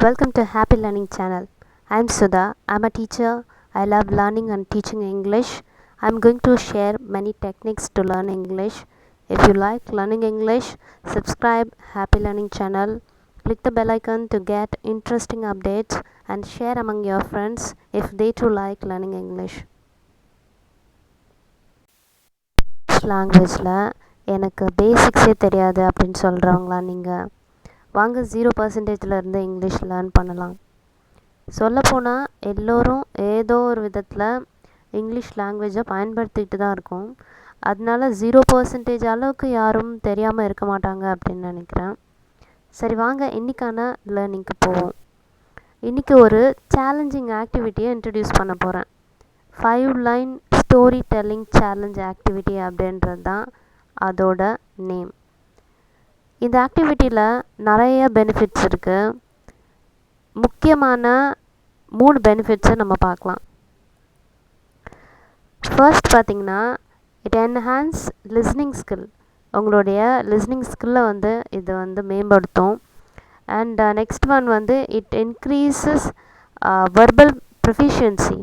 Welcome to Happy Learning channel. I'm Sudha. I'm a teacher. I love learning and teaching English. I'm going to share many techniques to learn English. If you like learning English, subscribe Happy Learning channel. Click the bell icon to get interesting updates and share among your friends if they too like learning English. லாங்குவேஜில் எனக்கு பேசிக்ஸே தெரியாது அப்படின்னு சொல்கிறவங்களா நீங்கள் வாங்க zero பர்சன்டேஜில் இருந்து English learn பண்ணலாம். சொல்லப்போனால் எல்லோரும் ஏதோ ஒரு விதத்தில் இங்கிலீஷ் லாங்குவேஜை பயன்படுத்திக்கிட்டு தான் இருக்கோம். அதனால ஜீரோ பர்சன்டேஜ் அளவுக்கு யாரும் தெரியாமல் இருக்க மாட்டாங்க அப்படின்னு நினைக்கிறேன். சரி வாங்க இன்றைக்கான லேர்னிங்க்கு போவோம். இன்றைக்கி ஒரு சேலஞ்சிங் ஆக்டிவிட்டியை இன்ட்ரடியூஸ் பண்ண போகிறேன் five line story telling challenge activity அப்படின்றது தான் அதோட நேம் இந்த ஆக்டிவிட்டியில் நிறைய பெனிஃபிட்ஸ் இருக்குது முக்கியமான மூணு பெனிஃபிட்ஸை நம்ம பார்க்கலாம். ஃபர்ஸ்ட் பார்த்திங்கன்னா இட் என்ஹான்ஸ் லிஸ்னிங் ஸ்கில் உங்களுடைய லிஸ்னிங் ஸ்கில்லை வந்து இது வந்து மேம்படுத்தும். அண்ட் நெக்ஸ்ட் ஒன் வந்து it increases verbal proficiency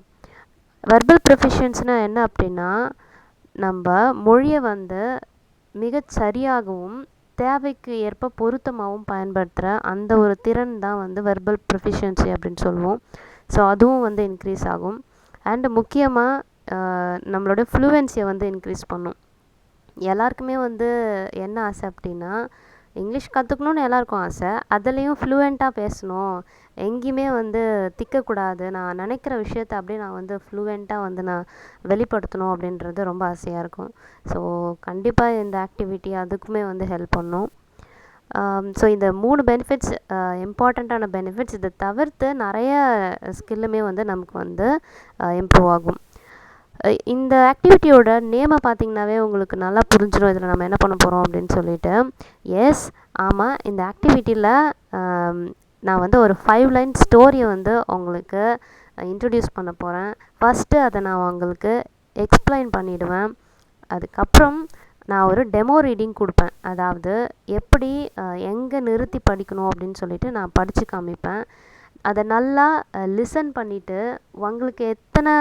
verbal ப்ரொஃபிஷியன்ஸ்னால் என்ன அப்படின்னா நம்ம மொழியை வந்து மிகச் சரியாகவும் தேவைக்கு ஏற்ப பொருத்தமாகவும் பயன்படுத்துகிற அந்த ஒரு திறன் தான் வந்து வெர்பல் ப்ரொஃபிஷியன்சி அப்படின்னு சொல்லுவோம். ஸோ அதுவும் வந்து இன்க்ரீஸ் ஆகும். அண்டு முக்கியமாக நம்மளோட ஃப்ளூவென்சியை வந்து இன்க்ரீஸ் பண்ணும். எல்லாருக்குமே வந்து என்ன ஆசை அப்படின்னா இங்கிலீஷ் கற்றுக்கணுன்னு எல்லாருக்கும் ஆசை. அதுலேயும் ஃப்ளூவெண்ட்டாக பேசணும். எங்கேயுமே வந்து திக்கக்கூடாது. நான் நினைக்கிற விஷயத்த அப்படியே நான் வந்து ஃப்ளூவெண்ட்டாக வந்து நான் வெளிப்படுத்தணும் அப்படின்றது ரொம்ப ஆசையாக இருக்கும். ஸோ கண்டிப்பாக இந்த ஆக்டிவிட்டி அதுக்குமே வந்து ஹெல்ப் பண்ணும். ஸோ இந்த மூணு பெனிஃபிட்ஸ் இம்பார்ட்டண்ட்டான பெனிஃபிட்ஸ் இதை தவிர்த்து நிறைய ஸ்கில்லுமே வந்து நமக்கு வந்து இம்ப்ரூவ் ஆகும். இந்த ஆக்டிவிட்டியோட நேமை பார்த்திங்கனாவே உங்களுக்கு நல்லா புரிஞ்சிடும் இதில் நம்ம என்ன பண்ண போகிறோம் அப்படின்னு சொல்லிட்டு. எஸ் ஆமாம் இந்த ஆக்டிவிட்டியில் நான் வந்து ஒரு ஃபைவ் லைன் ஸ்டோரியை வந்து உங்களுக்கு இன்ட்ரடியூஸ் பண்ண போகிறேன் ஃபஸ்ட்டு அதை நான் உங்களுக்கு எக்ஸ்பிளைன் பண்ணிவிடுவேன் அதுக்கப்புறம் நான் ஒரு டெமோ ரீடிங் கொடுப்பேன். அதாவது எப்படி எங்கே நிறுத்தி படிக்கணும் அப்படின்னு சொல்லிட்டு நான் படித்து காமிப்பேன். அதை நல்லா லிசன் பண்ணிவிட்டு உங்களுக்கு எத்தனை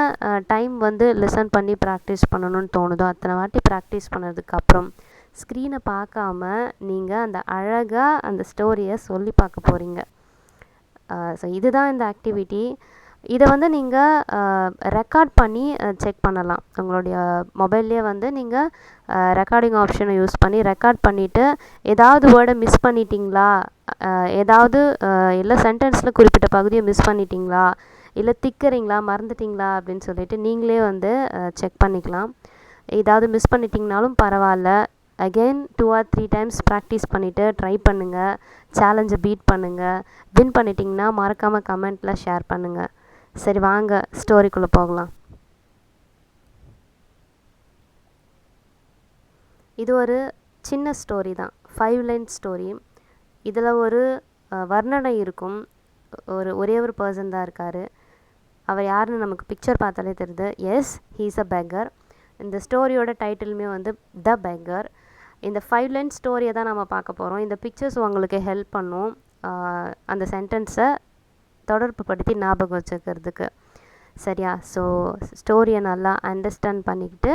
டைம் வந்து லிசன் பண்ணி ப்ராக்டிஸ் பண்ணணும்னு தோணுதோ அத்தனை வாட்டி ப்ராக்டிஸ் பண்ணதுக்கப்புறம் ஸ்க்ரீனை பார்க்காம நீங்கள் அந்த அழகாக அந்த ஸ்டோரியை சொல்லி பார்க்க போகிறீங்க ஸோ இதுதான் இந்த ஆக்டிவிட்டி இதை வந்து நீங்கள் ரெக்கார்ட் பண்ணி செக் பண்ணலாம். உங்களுடைய மொபைல்லே வந்து நீங்கள் ரெக்கார்டிங் ஆப்ஷனை யூஸ் பண்ணி ரெக்கார்ட் பண்ணிவிட்டு ஏதாவது வேர்டை மிஸ் பண்ணிட்டீங்களா? ஏதாவது இல்லை சென்டென்ஸில் குறிப்பிட்ட பகுதியை மிஸ் பண்ணிட்டீங்களா? இல்லை திக்கிறீங்களா? மறந்துட்டிங்களா? அப்படின்னு சொல்லிட்டு நீங்களே வந்து செக் பண்ணிக்கலாம். ஏதாவது மிஸ் பண்ணிட்டீங்கனாலும் பரவாயில்ல. Again two or three times practice பண்ணிவிட்டு ட்ரை பண்ணுங்கள் சேலஞ்சை பீட் பண்ணுங்கள் வின் பண்ணிட்டீங்கன்னா மறக்காமல் கமெண்ட்டில் ஷேர் பண்ணுங்கள் சரி வாங்க ஸ்டோரிக்குள்ளே போகலாம். இது ஒரு சின்ன ஸ்டோரி தான். ஃபைவ் லைன் ஸ்டோரி இதில் ஒரு வர்ணனை இருக்கும். ஒரு ஒரே ஒரு பர்சன் தான் இருக்கார். அவர் யாருன்னு நமக்கு பிக்சர் பார்த்தாலே தெரியுது. எஸ் ஹீஸ் அ பேங்கர் இந்த ஸ்டோரியோட டைட்டிலுமே வந்து த பேங்கர் இந்த ஃபைவ் லைன் ஸ்டோரியை தான் நம்ம பார்க்க போகிறோம் இந்த பிக்சர்ஸ் உங்களுக்கு ஹெல்ப் பண்ணும். அந்த சென்டென்ஸை தொடர்பு படுத்தி ஞாபகம் வச்சுக்கிறதுக்கு. சரியா? ஸோ ஸ்டோரியை நல்லா அண்டர்ஸ்டாண்ட் பண்ணிக்கிட்டு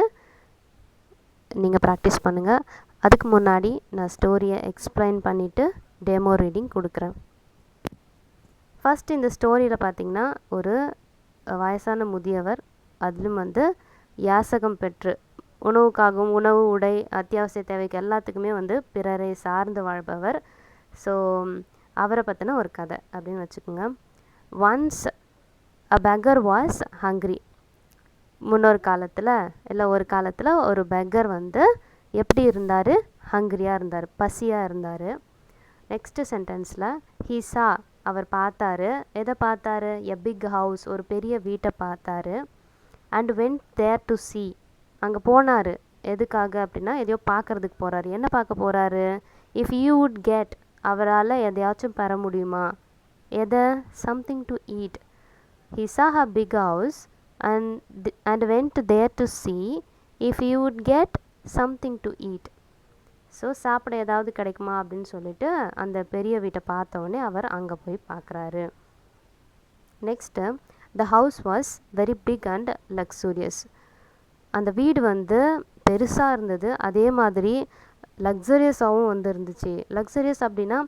நீங்கள் ப்ராக்டிஸ் பண்ணுங்கள் அதுக்கு முன்னாடி நான் ஸ்டோரியை எக்ஸ்பிளைன் பண்ணிவிட்டு டெமோ ரீடிங் கொடுக்குறேன். ஃபஸ்ட் இந்த ஸ்டோரியில் பார்த்திங்கன்னா ஒரு வயசான முதியவர் அதிலும் வந்து யாசகம் பெற்று உணவுக்காகவும் உணவு உடை அத்தியாவசிய தேவைக்கு எல்லாத்துக்குமே வந்து பிறரை சார்ந்து வாழ்பவர். ஸோ அவரை பற்றின ஒரு கதை அப்படின்னு வச்சுக்கோங்க. Once a beggar was hungry முன்னொரு காலத்தில் இல்லை ஒரு காலத்தில் ஒரு பெக்கர் வந்து எப்படி இருந்தார்? ஹங்க்ரியாக இருந்தார் பசியாக இருந்தார். நெக்ஸ்ட்டு சென்டென்ஸில் ஹீசா அவர் பார்த்தாரு. எதை பார்த்தாரு? எ பிக் ஹவுஸ் ஒரு பெரிய வீட்டை பார்த்தாரு. And went there to see அங்கே போனார். எதுக்காக அப்படின்னா எதையோ பார்க்குறதுக்கு போகிறாரு என்ன பார்க்க போகிறாரு இஃப் யூ வுட் கெட் அவரால் எதையாச்சும் பெற முடியுமா? எதை? Something to eat he saw a big house and and went there to see if you would get something to eat so சாப்பிட ஏதாவது கிடைக்குமா அப்படின்னு சொல்லிட்டு அந்த பெரிய வீட்டை பார்த்தோடனே அவர் அங்கே போய் பார்க்குறாரு. Next the house was very big and luxurious அந்த வீடு வந்து பெருசாக இருந்தது. அதே மாதிரி லக்ஸரியஸாகவும் வந்து இருந்துச்சு. லக்ஸரியஸ் அப்படின்னா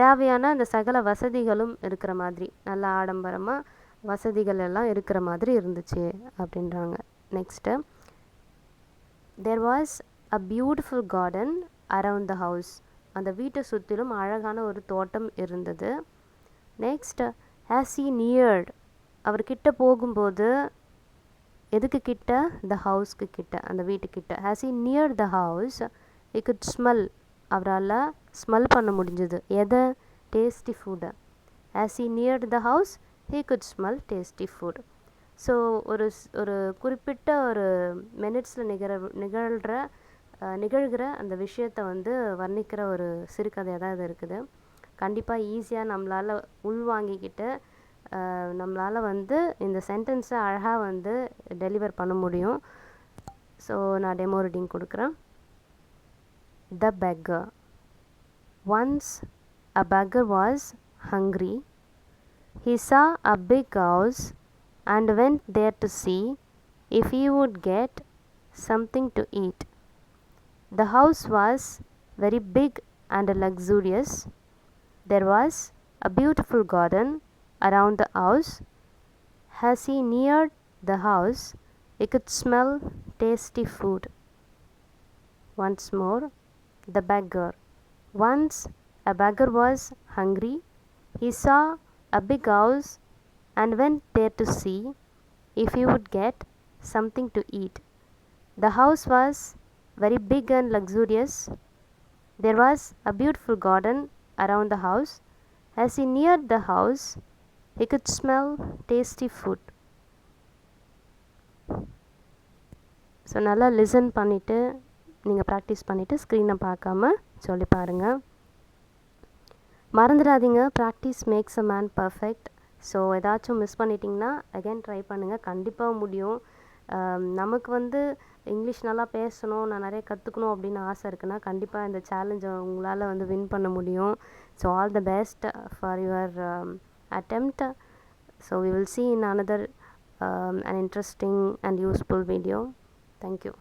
தேவையான அந்த சகல வசதிகளும் இருக்கிற மாதிரி நல்ல ஆடம்பரமாக வசதிகள் எல்லாம் இருக்கிற மாதிரி இருந்துச்சு அப்படின்றாங்க. Next there was a beautiful garden around the house அந்த வீட்டை சுற்றிலும் அழகான ஒரு தோட்டம் இருந்தது. நெக்ஸ்ட் ஹேஸ் ஈ நியர்ட் அவர் கிட்ட போகும்போது எதுக்கு கிட்ட? த ஹவுஸ்க்கு கிட்ட அந்த வீட்டுக்கிட்ட. As he near the house he could smell அவரால் ஸ்மெல் பண்ண முடிஞ்சது. எதை? டேஸ்டி ஃபுட்டை as he near the house he could smell tasty food so ஒரு ஒரு குறிப்பிட்ட ஒரு மினிட்ஸில் நிகழ நிகழ்கிற நிகழ்கிற அந்த விஷயத்தை வந்து வர்ணிக்கிற ஒரு சிறுகதையாக தான் இது இருக்குது. கண்டிப்பாக ஈஸியாக நம்மளால் உள்வாங்கிக்கிட்டு நம்மளால் வந்து இந்த சென்டென்ஸை அழகாக வந்து டெலிவர் பண்ண முடியும். ஸோ நான் டெமோ ரீடிங் கொடுக்குறேன். The beggar Once a beggar was hungry. He saw a big house and went there to see if he would get something to eat. The house was very big and luxurious. There was a beautiful garden around the house. As he neared the house, he could smell tasty food. Once more, the beggar. Once a beggar was hungry. He saw a big house and went there to see if he would get something to eat. The house was very big and luxurious. There was a beautiful garden around the house. As he neared the house, he could smell tasty food. So நல்லா listen பண்ணிவிட்டு நீங்கள் practice பண்ணிவிட்டு ஸ்க்ரீனை பார்க்காம சொல்லி பாருங்கள் மறந்துடாதீங்க. Practice makes a man perfect so ஏதாச்சும் மிஸ் பண்ணிட்டீங்கன்னா அகைன் ட்ரை பண்ணுங்கள் கண்டிப்பாக முடியும். நமக்கு வந்து இங்கிலீஷ் நல்லா பேசணும் நான் நிறைய கற்றுக்கணும் அப்படின்னு ஆசை இருக்குன்னா கண்டிப்பாக இந்த சேலஞ்சை உங்களால் வந்து வின் பண்ண முடியும். So all the best for your attempt so we will see in another an interesting and useful video thank you